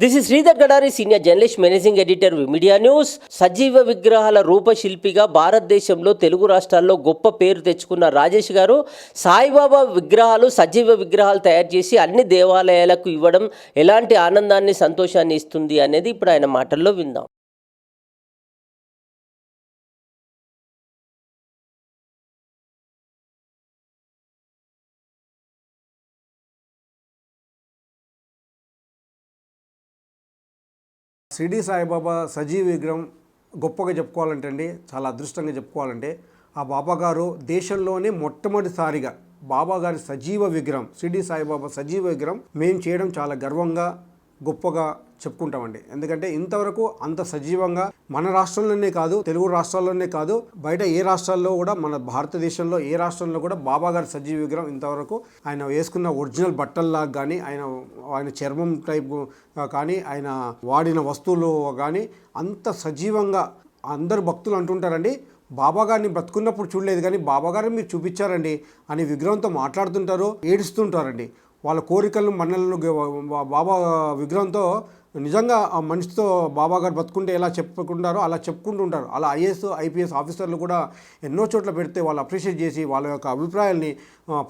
This is Sridhar Gadari senior journalist managing editor media news సజీవ విగ్రహాల రూపశిల్పిగా భారతదేశంలో తెలుగు రాష్ట్రాల్లో గొప్ప పేరు తెచ్చుకున్న రాజేష్ గారు సాయిబాబా విగ్రహాలు సజీవ విగ్రహాలు తయారు చేసి అన్ని దేవాలయాలకు ఇవ్వడం ఎలాంటి ఆనందాన్ని సంతోషాన్ని ఇస్తుంది అనేది ఇప్పుడు ఆయన మాటల్లో విందాం. షిరిడి సాయిబాబా సజీవ విగ్రహం గొప్పగా చెప్పుకోవాలంటే అండి చాలా అదృష్టంగా చెప్పుకోవాలంటే ఆ బాబా గారు దేశంలోనే మొట్టమొదటిసారిగా బాబా గారి సజీవ విగ్రహం షిర్డీ సాయిబాబా సజీవ విగ్రహం మేము చేయడం చాలా గర్వంగా గొప్పగా చెప్పుకుంటామండి. ఎందుకంటే ఇంతవరకు అంత సజీవంగా మన రాష్ట్రంలోనే కాదు తెలుగు రాష్ట్రాల్లోనే కాదు బయట ఏ రాష్ట్రాల్లో కూడా మన భారతదేశంలో ఏ రాష్ట్రంలో కూడా బాబా గారి సజీవ విగ్రహం ఇంతవరకు ఆయన వేసుకున్న ఒరిజినల్ బట్టల్లాగా కానీ ఆయన ఆయన చర్మం టైప్ కానీ ఆయన వాడిన వస్తువులు కానీ అంత సజీవంగా అందరు భక్తులు అంటుంటారండి. బాబా గారిని బ్రతుకున్నప్పుడు చూడలేదు కానీ బాబాగారిని మీరు చూపించారండి అని విగ్రహంతో మాట్లాడుతుంటారు ఏడుస్తుంటారండి. వాళ్ళ కోరికలను మన్నలను బాబా విగ్రహంతో నిజంగా ఆ మనిషితో బాబా గారు బతుకుంటే ఎలా చెప్పుకుంటారో అలా చెప్పుకుంటూ ఉంటారు అలా ఐఏఎస్ ఐపీఎస్ ఆఫీసర్లు కూడా ఎన్నో చోట్ల పెడితే వాళ్ళు అప్రిషియేట్ చేసి వాళ్ళ యొక్క అభిప్రాయాల్ని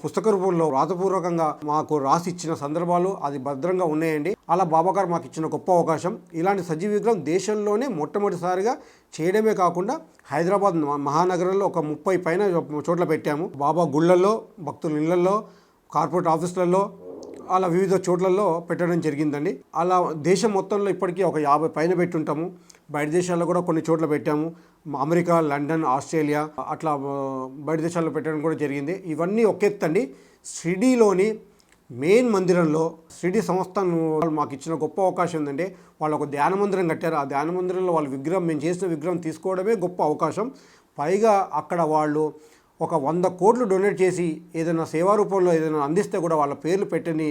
పుస్తక రూపంలో వ్రాతపూర్వకంగా మాకు రాసి ఇచ్చిన సందర్భాలు అది భద్రంగా ఉన్నాయండి. అలా బాబా గారు మాకు ఇచ్చిన గొప్ప అవకాశం. ఇలాంటి సజీవ విగ్రహం దేశంలోనే మొట్టమొదటిసారిగా చేయడమే కాకుండా హైదరాబాద్ మహానగరంలో ఒక ముప్పై పైన చోట్ల పెట్టాము. బాబా గుళ్ళల్లో భక్తుల ఇళ్ళలో కార్పొరేట్ ఆఫీసులలో అలా వివిధ చోట్లలో పెట్టడం జరిగిందండి. అలా దేశం మొత్తంలో ఇప్పటికీ ఒక యాభై పైన పెట్టుంటాము. బయట దేశాల్లో కూడా కొన్ని చోట్ల పెట్టాము. అమెరికా లండన్ ఆస్ట్రేలియా అట్లా బయట దేశాల్లో పెట్టడం కూడా జరిగింది. ఇవన్నీ ఒకెత్తండి షిరిడీలోని మెయిన్ మందిరంలో షిరిడి సంస్థను వాళ్ళు మాకు ఇచ్చిన గొప్ప అవకాశం ఏంటంటే వాళ్ళు ఒక ధ్యాన మందిరం కట్టారు. ఆ ధ్యాన మందిరంలో వాళ్ళ విగ్రహం మేము చేసిన విగ్రహం తీసుకోవడమే గొప్ప అవకాశం. పైగా అక్కడ వాళ్ళు ఒక వంద కోట్లు డొనేట్ చేసి ఏదైనా సేవా రూపంలో ఏదైనా అందిస్తే కూడా వాళ్ళ పేర్లు పెట్టని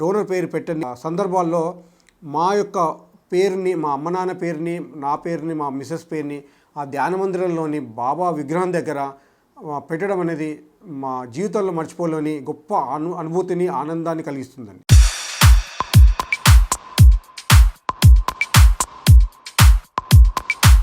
డోనర్ పేరు పెట్టని సందర్భాల్లో మా యొక్క పేరుని మా అమ్మ నాన్న పేరుని నా పేరుని మా మిస్సెస్ పేరుని ఆ ధ్యాన మందిరంలోని బాబా విగ్రహం దగ్గర పెట్టడం అనేది మా జీవితంలో మర్చిపోలేని గొప్ప అను అనుభూతిని ఆనందాన్ని కలిగిస్తుందండి.